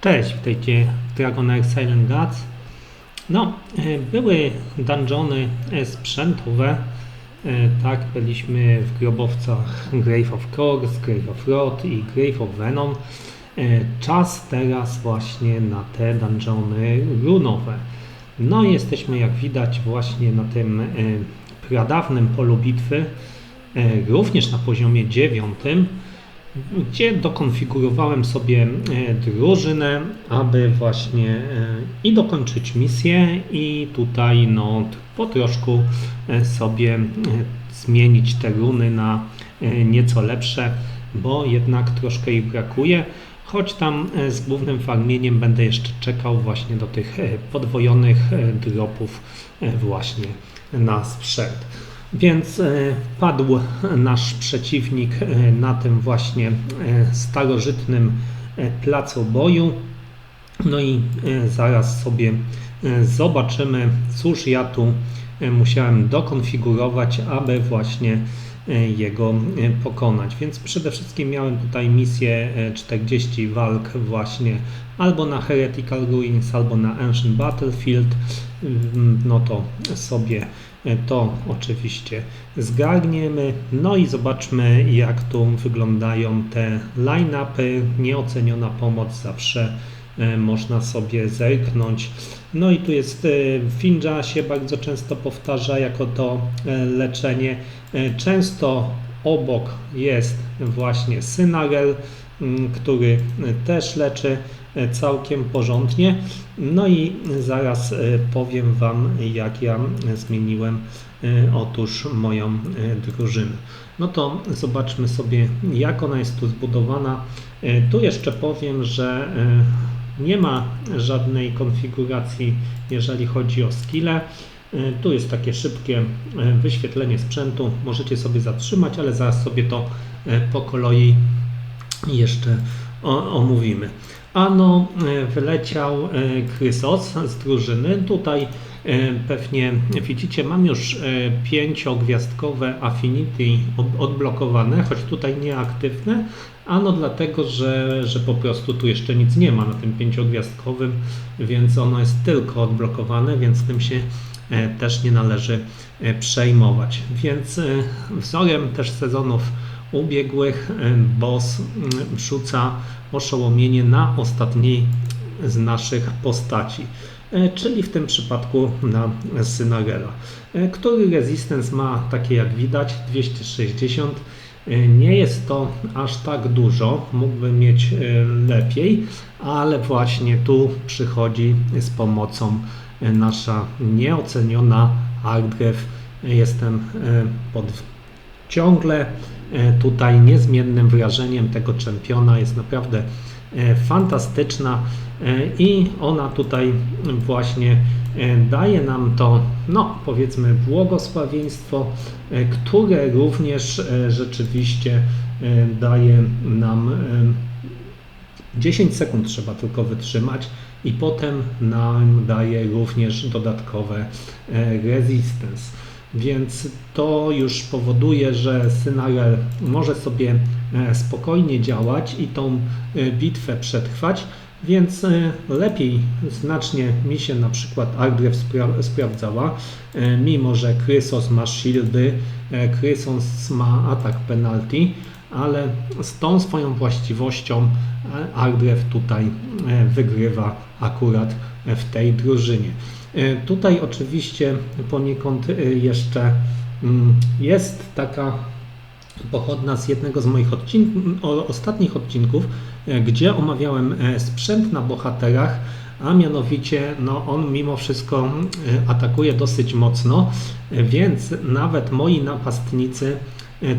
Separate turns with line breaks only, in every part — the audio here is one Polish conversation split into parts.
Cześć, witajcie w Dragon Air Silent Gods. No, e, były dungeony e, sprzętowe. E, Tak, byliśmy w grobowcach Grave of Corks, Grave of Rot i Grave of Venom. Czas teraz właśnie na te dungeony runowe. No, jesteśmy jak widać właśnie na tym pradawnym polu bitwy, również na poziomie dziewiątym gdzie dokonfigurowałem sobie e, drużynę, aby właśnie e, i dokończyć misję i tutaj no po troszku e, sobie zmienić te runy na nieco lepsze, bo jednak troszkę ich brakuje. Choć tam z głównym farmieniem będę jeszcze czekał właśnie do tych podwojonych dropów właśnie na sprzęt. Więc e, padł nasz przeciwnik e, na tym właśnie e, starożytnym placu boju. No i zaraz sobie zobaczymy, cóż ja tu musiałem dokonfigurować, aby właśnie jego pokonać. Więc przede wszystkim miałem tutaj misję e, 40 walk właśnie albo na Heretical Ruins, albo na Ancient Battlefield. Mm, No to sobie to oczywiście zgarniemy. No i zobaczmy, jak tu wyglądają te line-upy. Nieoceniona pomoc zawsze e, można sobie zerknąć. No i tu jest e, Finja się bardzo często powtarza jako to e, leczenie. Często obok jest właśnie Synarel, m, który też leczy całkiem porządnie. No i zaraz e, powiem Wam, jak ja e, zmieniłem e, otóż moją e, drużynę. No to zobaczmy sobie, jak ona jest tu zbudowana. E, Tu jeszcze powiem, że e, nie ma żadnej konfiguracji, jeżeli chodzi o skille. E, Tu jest takie szybkie e, wyświetlenie sprzętu. Możecie sobie zatrzymać, ale zaraz sobie to e, po kolei jeszcze omówimy. Ano e, wyleciał e, Krysos z drużyny. Tutaj e, pewnie widzicie, mam już e, pięciogwiazdkowe Affinity odblokowane, choć tutaj nieaktywne. Ano dlatego, że, że po prostu tu jeszcze nic nie ma na tym pięciogwiazdkowym, więc ono jest tylko odblokowane, więc tym się e, też nie należy e, przejmować. Więc e, wzorem też sezonów ubiegłych e, boss mm, rzuca oszołomienie na ostatniej z naszych postaci, e, czyli w tym przypadku na Synarela, e, który resistance ma takie jak widać 260. E, Nie jest to aż tak dużo, mógłby mieć lepiej, ale właśnie tu przychodzi z pomocą nasza nieoceniona Argrev. Jestem pod ciągle e, tutaj niezmiennym wrażeniem tego czempiona jest naprawdę e, fantastyczna e, i ona tutaj właśnie daje nam to, no powiedzmy, błogosławieństwo, które również rzeczywiście daje nam e, 10 sekund trzeba tylko wytrzymać i potem nam daje również dodatkowe resistance. Więc to już powoduje, że Synarel może sobie e, spokojnie działać i tą e, bitwę przetrwać, więc e, lepiej znacznie mi się na przykład Argrev spra- sprawdzała, mimo że Krysos ma shieldy, Krysos ma atak penalty, ale z tą swoją właściwością e, Argrev tutaj e, wygrywa akurat w tej drużynie. E, Tutaj oczywiście poniekąd jeszcze mm, jest taka pochodna z jednego z moich odcin- o- ostatnich odcinków, gdzie omawiałem sprzęt na bohaterach, a mianowicie no, on mimo wszystko atakuje dosyć mocno, więc nawet moi napastnicy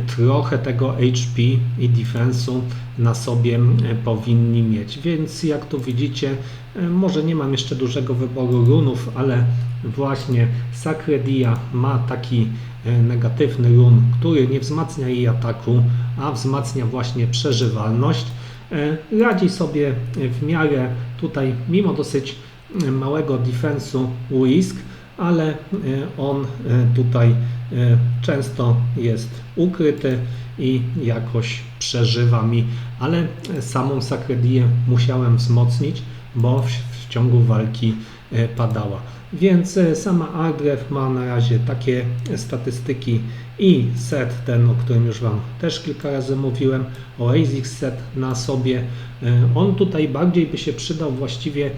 trochę tego HP i defensu na sobie e, powinni mieć. Więc jak tu widzicie, e, może nie mam jeszcze dużego wyboru runów, ale właśnie Sacredia ma taki negatywny run, który nie wzmacnia jej ataku, a wzmacnia właśnie przeżywalność. Radzi sobie w miarę tutaj, mimo dosyć małego defensu, Whisk, ale e, on e, tutaj e, często jest ukryty i jakoś przeżywa mi, ale samą Sakredię musiałem wzmocnić, bo w, ciągu walki padała. Więc sama Agref ma na razie takie statystyki i set ten, o którym już Wam też kilka razy mówiłem, Oasis set na sobie. On tutaj bardziej by się przydał właściwie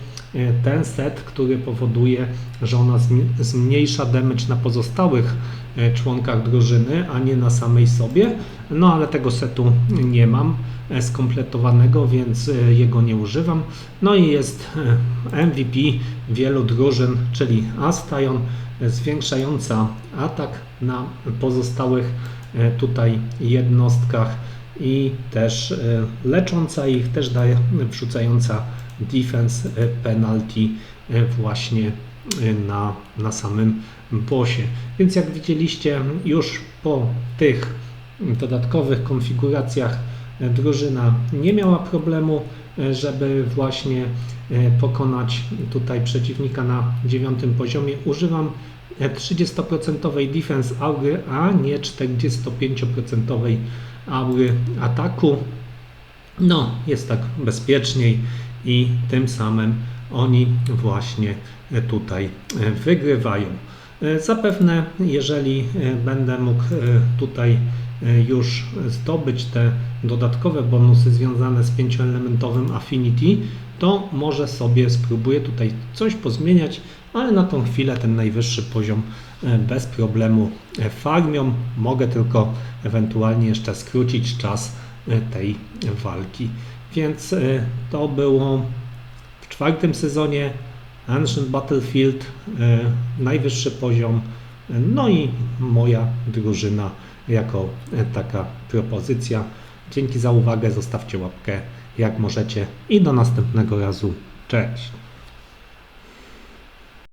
ten set, który powoduje, że ona zmniejsza damage na pozostałych e, członkach drużyny, a nie na samej sobie. No ale tego setu nie mam e, skompletowanego, więc e, jego nie używam. No i jest e, MVP wielu drużyn, czyli Astion, zwiększająca atak na pozostałych tutaj jednostkach i też e, lecząca ich, też daje wrzucająca defense e, penalty e, właśnie na, na samym bosie. Więc jak widzieliście już po tych dodatkowych konfiguracjach drużyna nie miała problemu, żeby właśnie pokonać tutaj przeciwnika na dziewiątym poziomie. Używam e, 30% defense aury, a nie 45% aury ataku. No, jest tak bezpieczniej i tym samym oni właśnie tutaj wygrywają. E, Zapewne, jeżeli e, będę mógł e, tutaj już zdobyć te dodatkowe bonusy związane z pięcioelementowym Affinity, to może sobie spróbuję tutaj coś pozmieniać, ale na tą chwilę ten najwyższy poziom e, bez problemu e, farmią. Mogę tylko ewentualnie jeszcze skrócić czas tej walki. Więc to było w czwartym sezonie Ancient Battlefield, najwyższy poziom, no i moja drużyna jako e, taka propozycja. Dzięki za uwagę, zostawcie łapkę jak możecie i do następnego razu. Cześć!